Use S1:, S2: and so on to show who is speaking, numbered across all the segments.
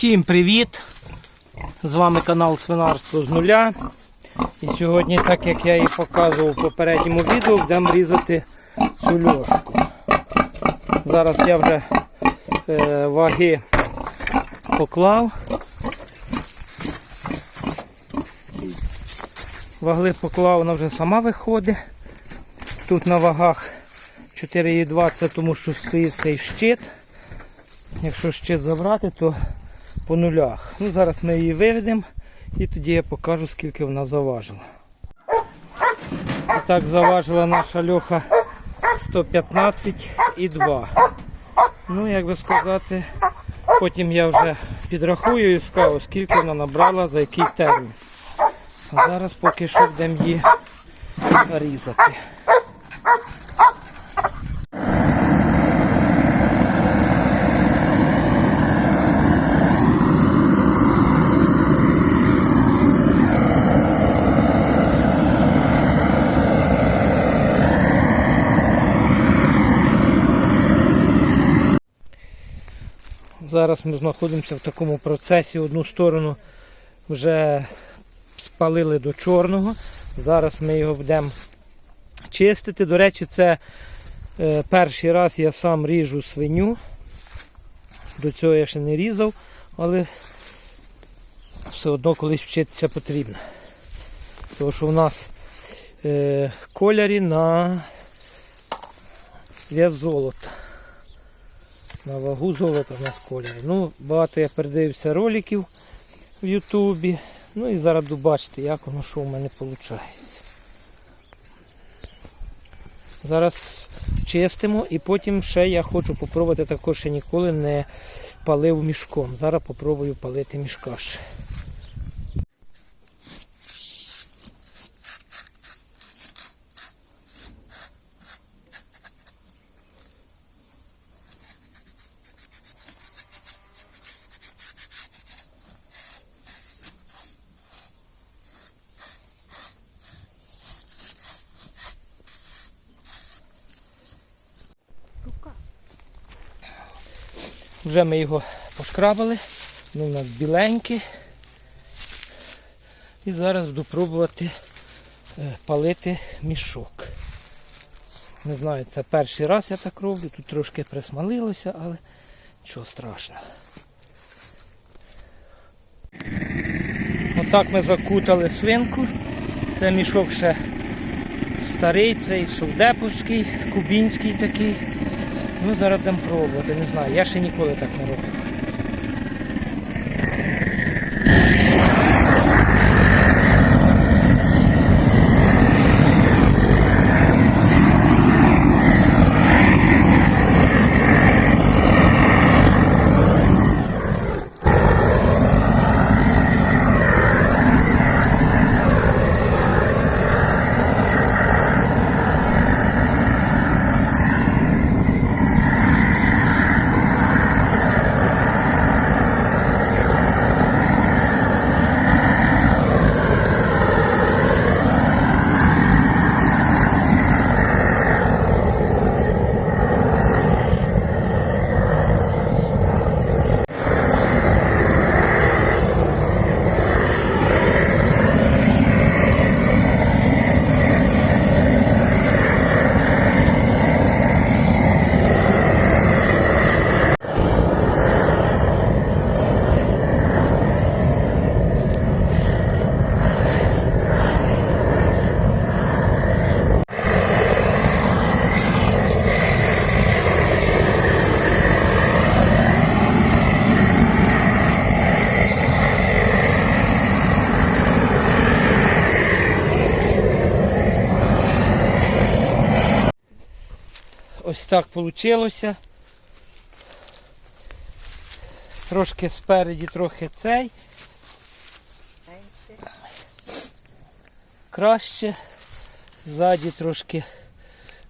S1: Усім привіт! З вами канал Свинарство з нуля. І сьогодні, так як я і показував в попередньому відео, будемо різати сульошку. Зараз я вже е, ваги поклав. Вагли поклав, вона вже сама виходить. Тут на вагах 4,2 це тому що стоїть цей щит. Якщо щит забрати, то по нулях. Ну, Зараз ми її виведемо і тоді я покажу, скільки вона заважила. Так заважила наша льоха 115,2. Ну, як би сказати, потім я вже підрахую і скажу, скільки вона набрала, за який термін. А зараз поки що будемо її різати. Зараз ми знаходимося в такому процесі. Одну сторону вже спалили до чорного. Зараз ми його будемо чистити. До речі, це е, перший раз я сам ріжу свиню. До цього я ще не різав, але все одно колись вчитися потрібно. Тому що у нас е, кольорі на вес золота. На вагу золота на сколі. Ну, багато я передивився роликів в Ютубі. Ну і зараз буду як воно що в мене виходить. Зараз чистимо і потім ще я хочу попробувати також ще ніколи не палив мішком. Зараз попробую палити мішка ще. Вже ми його пошкрабали, ну, у нас біленький. І зараз буду пробувати е, палити мішок. Не знаю, це перший раз я так роблю, тут трошки присмалилося, але нічого страшного. Отак ми закутали свинку. Це мішок ще старий, цей совдеповський, кубінський такий. Ну, зараз будемо пробувати, не знаю, я ще ніколи так не робив. Ось так вийшло. Трошки спереді, трохи цей. Краще. Ззаді трошки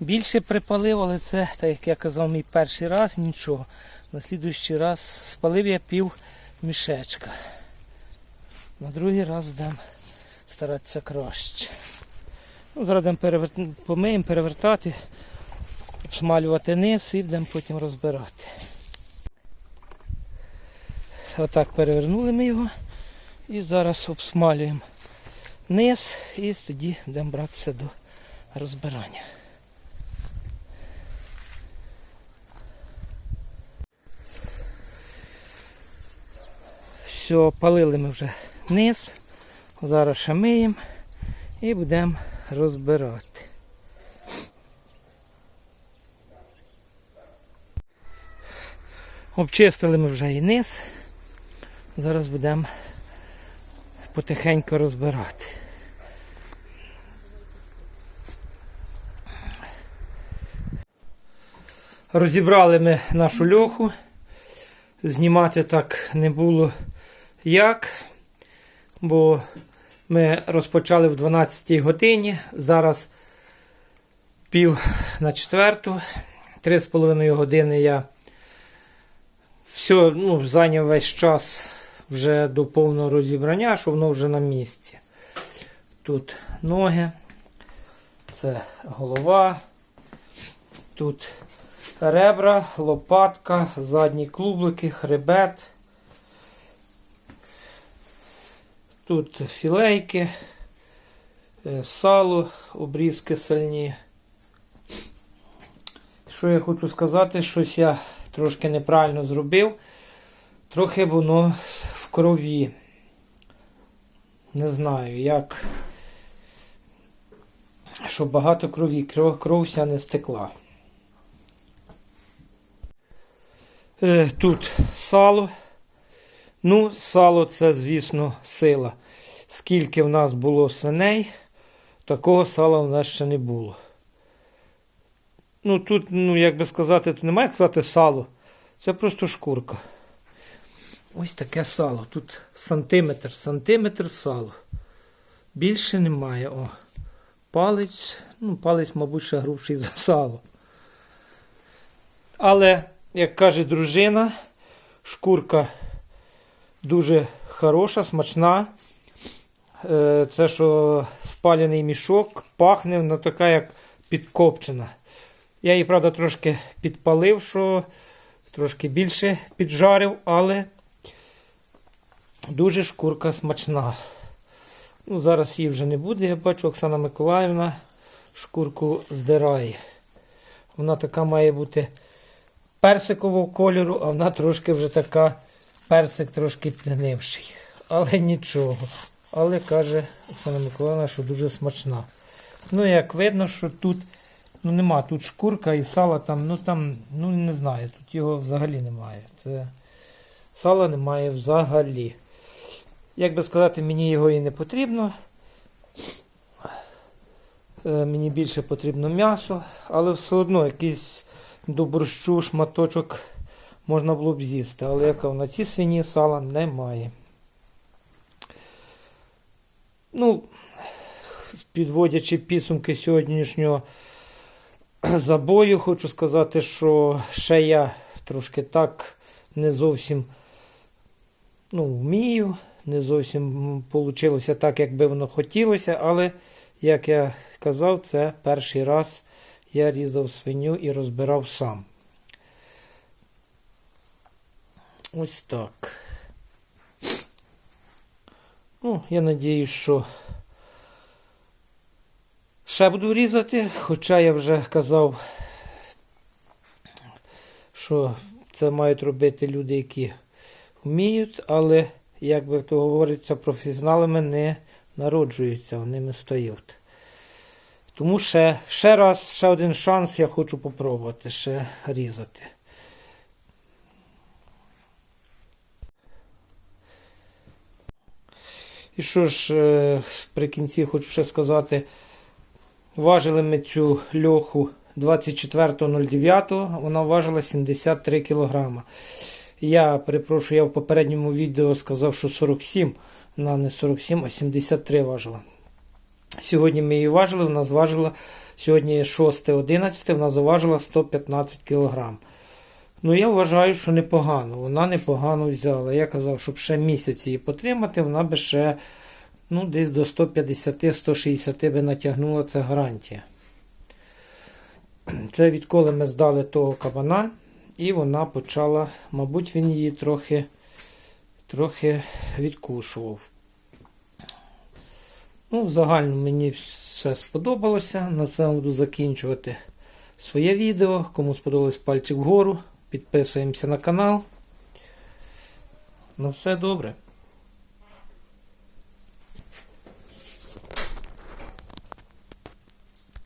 S1: більше припалив, але це, так як я казав, мій перший раз, нічого. На раз спалив я пів мішечка. На другий раз будемо старатися краще. Ну, зараз будемо перевер... помиємо, перевертати обсмалювати низ і будемо потім розбирати. отак перевернули ми його. І зараз обсмалюємо низ і тоді будемо братися до розбирання. Все, палили ми вже низ. Зараз ще миємо і будемо розбирати. Обчистили ми вже і низ. Зараз будемо потихеньку розбирати. Розібрали ми нашу льоху. Знімати так не було як, бо ми розпочали в 12 годині. Зараз пів на четверту, три з половиною години я все, ну, зайняв весь час вже до повного розібрання, що воно вже на місці. Тут ноги, це голова, тут ребра, лопатка, задні клублики, хребет. Тут філейки, е, сало, обрізки сальні. Що я хочу сказати, щось я трошки неправильно зробив. Трохи воно в крові. Не знаю, як. Щоб багато крові, кров, кров вся не стекла. Е, Тут сало. Ну, сало це, звісно, сила. Скільки в нас було свиней, такого сала в нас ще не було. Ну, тут, ну, як би сказати, тут немає як сказати сало. Це просто шкурка. Ось таке сало. Тут сантиметр, сантиметр сало. Більше немає. О. Палець, ну, палець, мабуть, ще грубший за сало. Але, як каже дружина, шкурка дуже хороша, смачна. Е, Це що спалений мішок, пахне, вона така, як підкопчена. Я її, правда, трошки підпалив, що трошки більше піджарив, але дуже шкурка смачна. Ну, Зараз її вже не буде. Я бачу, Оксана Миколаївна шкурку здирає. Вона така має бути персикового кольору, а вона трошки вже така персик трошки підгнивший. Але нічого. Але каже Оксана Миколаївна, що дуже смачна. Ну, як видно, що тут ну, нема тут шкурка і сала там, ну там, ну не знаю, тут його взагалі немає. Це сала немає взагалі. Як би сказати, мені його і не потрібно. Е, Мені більше потрібно м'ясо, але все одно якийсь до борщу шматочок можна було б з'їсти. Але яка на цій свині сала немає. Ну, підводячи підсумки сьогоднішнього забою, хочу сказати, що ще я трошки так не зовсім ну, вмію, не зовсім вийшло так, як би воно хотілося, але, як я казав, це перший раз я різав свиню і розбирав сам. Ось так. Ну, я надіюсь, що ще буду різати, хоча я вже казав, що це мають робити люди, які вміють, але, як би то говориться, професіоналами не народжуються, вони ними стають. Тому ще, ще раз, ще один шанс я хочу попробувати ще різати. І що ж, е, при кінці хочу ще сказати, важили ми цю льоху 24.09, вона важила 73 кг. Я перепрошую, я в попередньому відео сказав, що 47, вона не 47, а 73 важила. Сьогодні ми її важили, вона зважила, сьогодні 6.11, вона заважила 115 кг. Ну, я вважаю, що непогано. Вона непогано взяла. Я казав, щоб ще місяць її потримати, вона би ще ну, десь до 150-160 би натягнула це гарантія. Це відколи ми здали того кабана, і вона почала, мабуть, він її трохи трохи відкушував. Ну, в мені все сподобалося. На цьому буду закінчувати своє відео. Кому сподобалось пальчик вгору. Підписуємося на канал. На все добре.